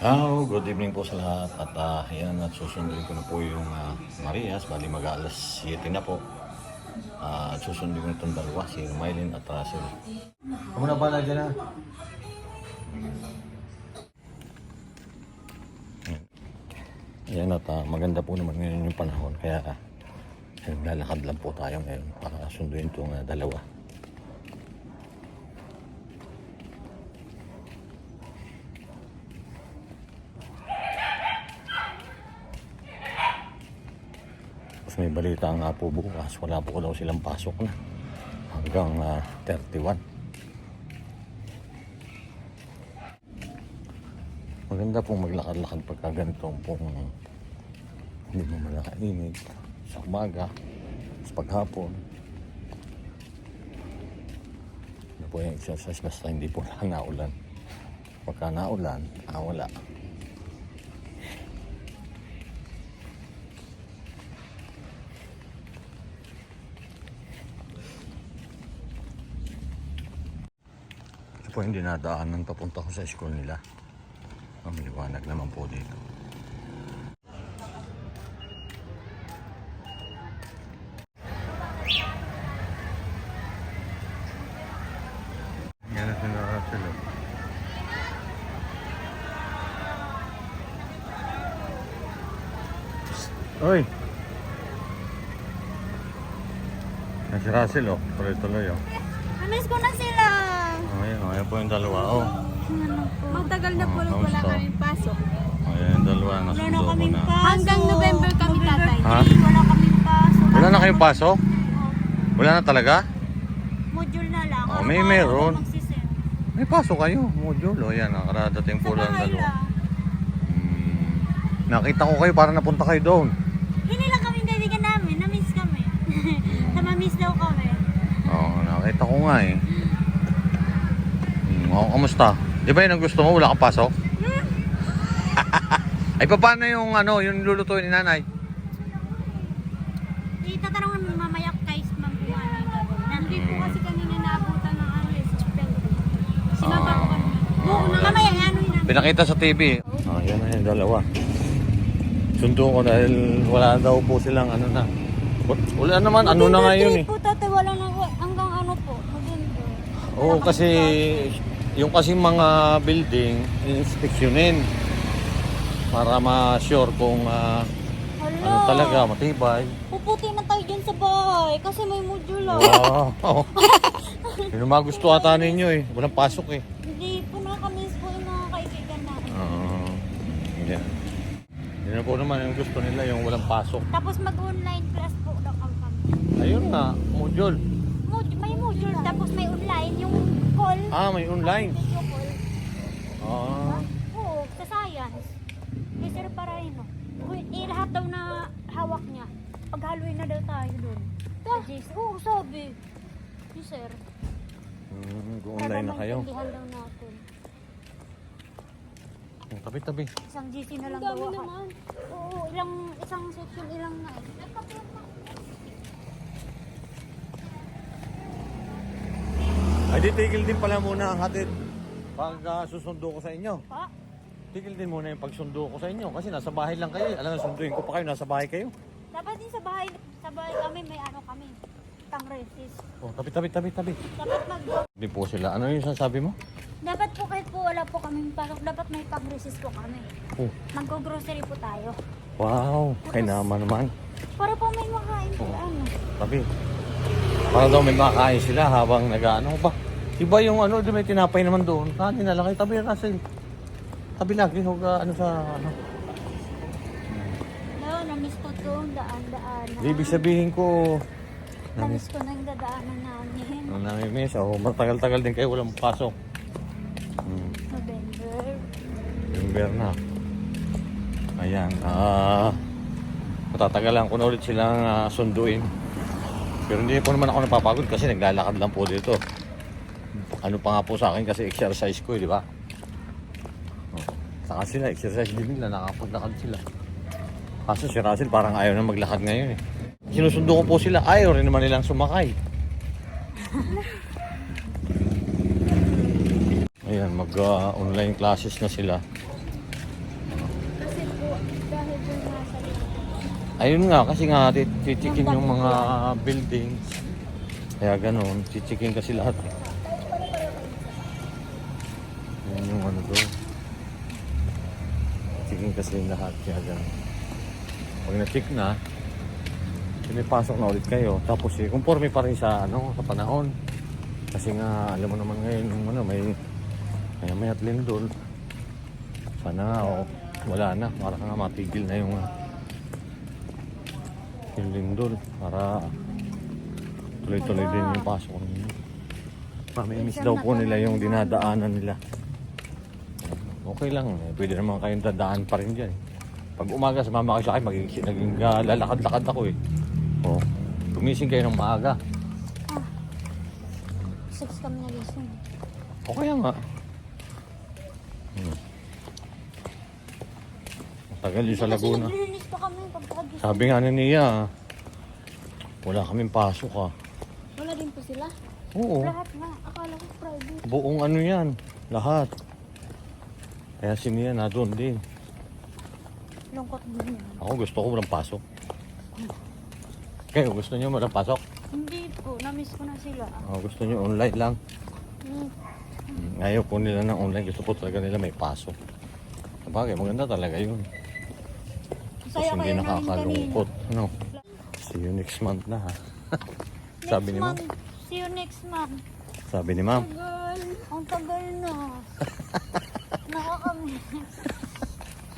Hello, good evening po sa lahat. At uh, yan at susundin ko na po yung uh, Marias, bali mag alas 7 na po. Ah, at susundin ko na itong dalawa, si Mylene at Russell Kamu na bala dyan ha? Yan at ah, maganda po naman ngayon yung panahon. Kaya uh, naglalakad lang po tayo ngayon para sunduin itong ah, dalawa Tapos may balita nga po bukas, wala po daw silang pasok na. Hanggang ah, 31. Maganda pong maglakad-lakad pagka ganito pong hindi mo malakainit sa umaga, sa paghapon. Ano po yung exercise basta hindi po lang naulan. Pagka naulan, ah wala. Ito po yung dinadaanan papunta ko sa school nila. Mamiliwanag naman po dito. Yan na sila sila. Oy! Yan si Russell oh. Tuloy-tuloy oh. Namiss ko na sila. Oh, po yung dalawa oh. Magtagal na po Oh, wala kamusta? kami pasok. Ayan yung dalawa. Wala na Nasundo ko kaming na. pasok. Hanggang November kami, tatay. Ha? Wala kaming pasok. Wala na kayong pasok? Wala na talaga? Module na lang. Oh, may Araw-araw meron. magsisend. May pasok kayo. Module. O yan, nakaradating po Sa lang bahay dalawa. lang. Hmm. Nakita ko kayo para napunta kayo doon. Hindi lang kami kaibigan namin. Namiss kami. Sa mamiss daw kami. Oo, nakita ko nga eh. Oh, kamusta? Di ba yun ang gusto mo? Wala kang pasok? Ay, pa, paano yung ano, yung lulutuin ni nanay? Itatanong namin mamaya kay Ma'am Buwan. Hindi po kasi kanina naabutan ng ano eh. Sinaba ko kanina. Oo, na mamaya ano yun. Pinakita sa TV. Ah, yan na yung dalawa. Sundo ko dahil wala daw po silang ano na. Wala naman, ano na nga yun eh. po tatay, wala na hanggang ano po. November. Oo, kasi yung kasi mga building, inspeksyonin para ma-sure kung Hala. ano talaga, matibay. Puputi na tayo dyan sa bahay kasi may module ah. Wow! Yun ang mga gusto ata ninyo eh. Walang pasok eh. Hindi po nakamiss po yung mga kaibigan namin. Oo. Yan. Yun na po naman yung gusto nila, yung walang pasok. Tapos mag-online class po daw kami. Ayun nga, module. Mod- may module, tapos may online, yung call. Ah, may online. Video call. Ah. Oo, sa science. Kay Sir eh, lahat daw na hawak niya. Pag-Halloween na daw tayo doon. Sa JC. Oo, sabi. Ni Sir. Hmm, online na kayo. Maintindihan daw natin. Tabi-tabi. Isang GC na lang Ang dami daw. naman. Oo, ilang, isang section, ilang na. Ay, di tigil din pala muna ang hatid. Pag ah, susundo ko sa inyo. Pa? Tigil din muna yung pagsundo ko sa inyo. Kasi nasa bahay lang kayo. Alam mo, sunduin ko pa kayo. Nasa bahay kayo. Dapat din sa bahay, sa bahay kami may ano kami. Tang resist. Oh, tabi, tabi, tabi, tabi. Dapat mag Hindi po sila. Ano yung sasabi mo? Dapat po kahit po wala po kaming pasok, dapat may pang resist po kami. Oh, Mag-grocery po tayo. wow. Kay naman naman. Para po may makain po Oh. ano. Tabi. Para daw may makakain sila habang nag-ano ba? Iba yung ano, di may tinapay naman doon. Kanin na lang. Tabi kasi. Tabi lagi. Huwag ano sa ano. No, na-miss ko to, daan-daan. Di, ibig sabihin ko, Na-miss ko na yung dadaanan namin. Ano na may mesa, oh, matagal-tagal din kayo walang pasok. Hmm, November. November na. Ayan, ah, matatagalan ko na ulit silang ah, sunduin. Pero hindi po naman ako napapagod kasi naglalakad lang po dito. Ano pa nga po sa akin kasi exercise ko, eh, di ba? Saka sila, exercise din nila, nakapaglakad sila. Kaso si Russell parang ayaw na maglakad ngayon eh. Sinusundo ko po sila, ayaw rin naman nilang sumakay. Ayan, mag-online classes na sila. Dahil dun nasa Ayun nga, kasi nga, tit- titikin yung mga buildings. Kaya ganun, titikin kasi lahat. Yun yung ano doon. Titikin kasi lahat, kaya ganun. Pag na-check na, pinipasok na ulit kayo. Tapos eh, conforme pa rin sa, ano, sa panahon. Kasi nga, alam mo naman ngayon, ano, may, may may at lindol. Sana nga, oh, wala na. Para nga matigil na yung, ah, yung lindol para tuloy-tuloy din yung pasok ninyo. Mamimiss daw po nila yung dinadaanan nila. Okay lang, eh. pwede naman kayong dadaan pa rin dyan. Pag umaga sa mama kayo sa akin, magiging, naging ah, lalakad-lakad ako eh. Oh, gumising kayo ng maaga. Six kami nagising. Okay nga. Hmm. Matagal yun sa Laguna. Pa kami pagkagising. Sabi nga ni Nia, wala kaming pasok ah. Wala din po sila. Oo. Lahat na. Akala ko private. Buong ano yan, lahat. Kaya si Nia na doon din. Lungkot din yan. Ako gusto ko walang pasok. Kayo gusto niyo walang pasok? Hindi po. Namiss ko na sila. Ako gusto niyo online lang. Hmm. Hmm, Ayaw po nila ng online. Gusto po talaga nila may pasok. Sabagay, maganda talaga yun. Tapos Saya hindi nakakalungkot. Ano? See you next month na ha. Sabi ni ma'am. See you next month. Sabi ni ma'am. Ang tagal na. Nakakamiss.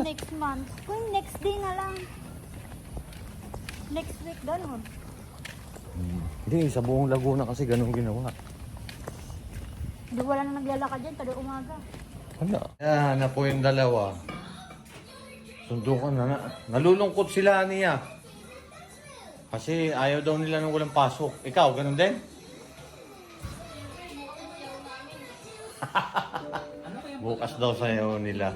next month. Kung next day na lang. Next week, ganun. Hmm. Hindi, sa buong Laguna kasi ganun ginawa. Di wala na naglalakad dyan, kada umaga. Wala. Yan na po yung dalawa. Sundukan na, na. Nalulungkot sila niya. Kasi ayaw daw nila nung walang pasok. Ikaw, ganun din? Bukas daw sa'yo nila.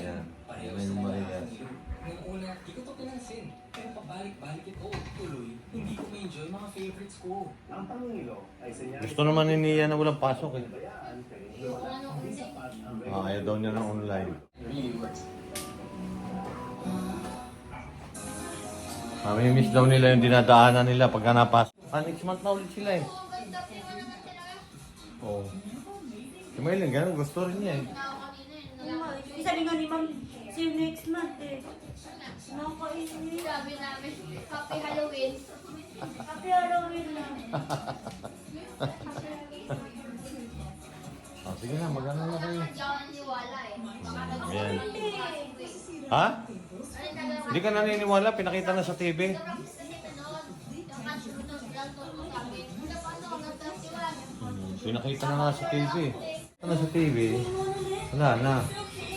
Ayan. Ayan yung Maria. Nung una, di ko to pinansin. Pero pabalik-balik ito, tuloy, hindi ko ma-enjoy mga favorites ko. Gusto naman ni Nia na walang pasok eh. Ah, ayaw daw niya ng online. Mamimiss daw nila yung dinadaanan nila pagka napasok. Ah, next month na ulit sila eh. Oo. Oh. Si Maylin, ganun gusto rin niya eh. Isa rin nga ni ma'am, you next month eh. Nakakainis. Sabi namin, Happy Halloween. Happy Halloween na. Ah, sige na, magano na kayo. Eh. Ayan. Ha? Ka naniniwala, pinakita na sa TV. Hmm, pinakita na nga sa TV. Ano sa TV? Wala na.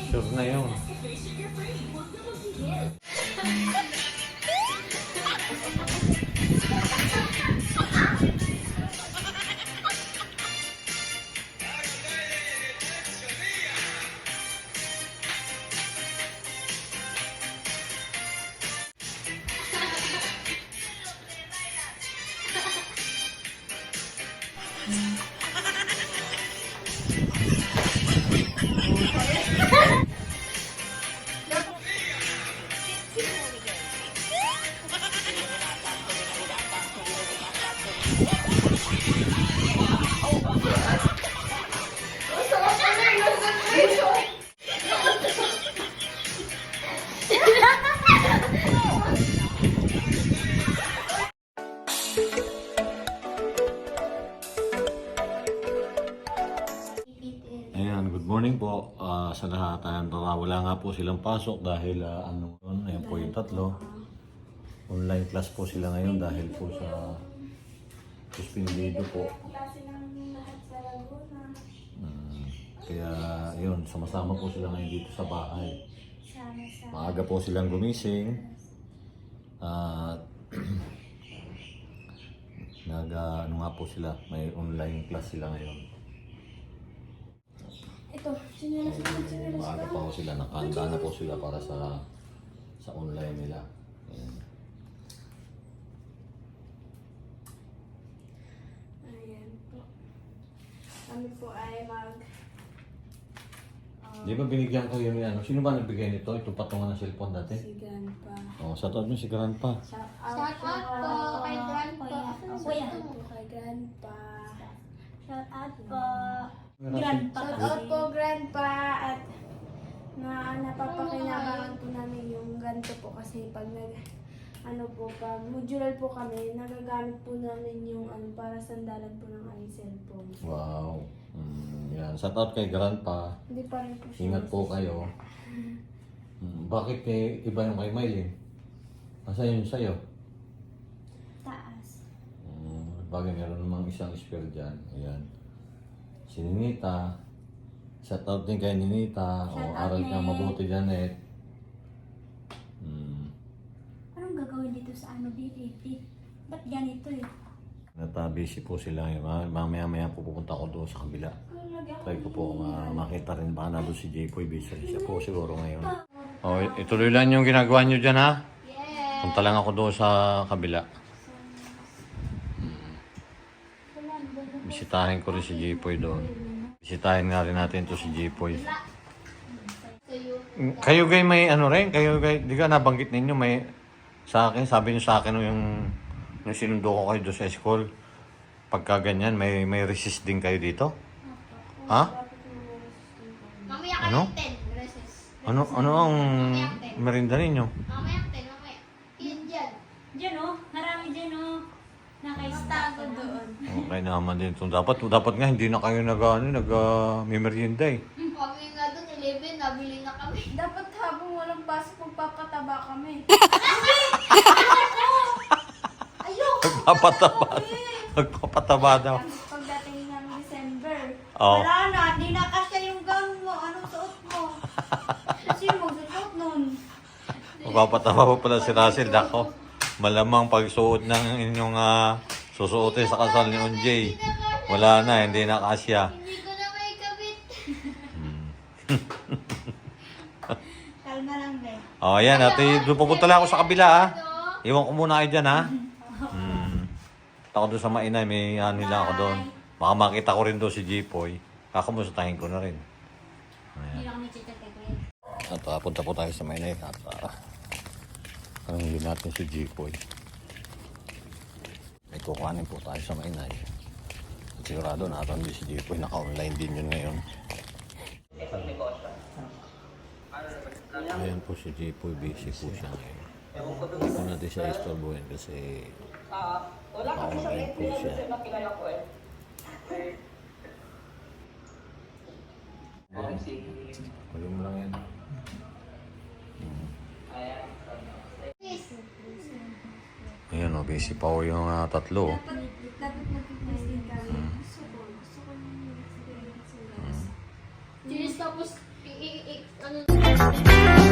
Sure na yun. Morning po ah, sa lahat. Ayan, tara, wala nga po silang pasok dahil ah, ano ayan po yung tatlo. Online class po sila ngayon dahil po sa suspendido po. Mm, kaya yun, sama-sama po sila ngayon dito sa bahay. Maaga po silang gumising. At nag ah, ano nga po sila, may online class sila ngayon. Ito, sinilas mo, sinilas Maaga pa po sila, nakahanda na po sila para sa sa online nila. Ayan. Ayan po. Kami po ay mag... Um, Di ba binigyan ko yun ano? Sino ba nagbigay nito? Itong patungan ng cellphone dati? Si Grandpa. Oh, sa taon mo si Grandpa. Shout Shout out po kay Grandpa. Kuya. po kay Grandpa. Shout out po. Grandpa Shout out po Grandpa at na napapakinabangan po namin yung ganito po kasi pag nag ano po, pag modular po kami, nagagamit po namin yung ano, para sandalan po ng aming cellphone. Wow. Mm, yan. Sa taon kay Grandpa. Hindi pa rin po siya. Ingat po kayo. Mm, bakit eh, iba yung kay Mylene? Asa yun sa'yo? Taas. Mm, bagay meron namang isang spell dyan. Ayan. Si Ninita. Shout out din kay Ninita. O, Shout out, aral ka mabuti, Janet. Mm. Anong gagawin dito sa ano, BBT? Ba't ganito eh? Nata busy po sila ngayon. Ma- Mamaya-maya po pupunta ko doon sa kabila. Try ko po ma- makita rin baka na doon si J-Boy. Busy rin siya po siguro ngayon. Oh, ituloy lang yung ginagawa nyo dyan ha. Punta lang ako doon sa kabila. Bisitahin ko rin si J-Boy doon. Bisitahin nga rin natin to si you. Kayo gay may ano rin? Kayo gay, di ka nabanggit ninyo may sa akin, sabi niyo sa akin nung yung, yung sinundo ko kayo doon sa school. Pagka ganyan, may, may resist din kayo dito? Ha? Mamaya Ano? ng 10 recess. Ano, ano ang merinda ninyo? Mamaya 10, mamaya. Yun dyan. Diyan oh, marami dyan oh. Nakaistako doon. Okay naman din ito. Dapat, dapat nga hindi na kayo nag, ano, nag, uh, may merienda eh. Kami nga doon 11, nabili na kami. Dapat habang walang pasok, magpapataba kami. Magpapataba. Magpapataba daw. Tapos pagdating ng December, Oh. Wala na, di na kasya yung gown mo. Anong suot mo? Kasi magsusuot nun. Magpapataba pa pala si Russell. Dako. Malamang pagsuot ng inyong uh, susuotin sa kasal ni Unjay. Wala na, hindi na kasya. Hindi ko na may kabit. Kalma lang, be. Oh, ayan. Ate, doon pupunta lang ako sa kabila ha. Ano? Iwan ko muna kayo dyan ha. Hmm. Ako doon sa mainay, may ano nila ako doon. Baka makita ko rin doon si Jipoy. Kakamustahin ko na rin. Hindi lang chika kay Kuya. At uh, punta po tayo sa mainay at uh, tanongin natin si Jipoy. May kukuhanin po tayo sa mainay. At sigurado natin din si Jipoy. Naka-online din yun ngayon. Ayan po si Jipoy. Busy po siya ngayon. Hindi po natin siya istorbohin kasi naka-online po siya. Kunin mo lang yan. Ayan busy pa o yung ah, tatlo. nila. Jeez, tapos, i- i- i- ano,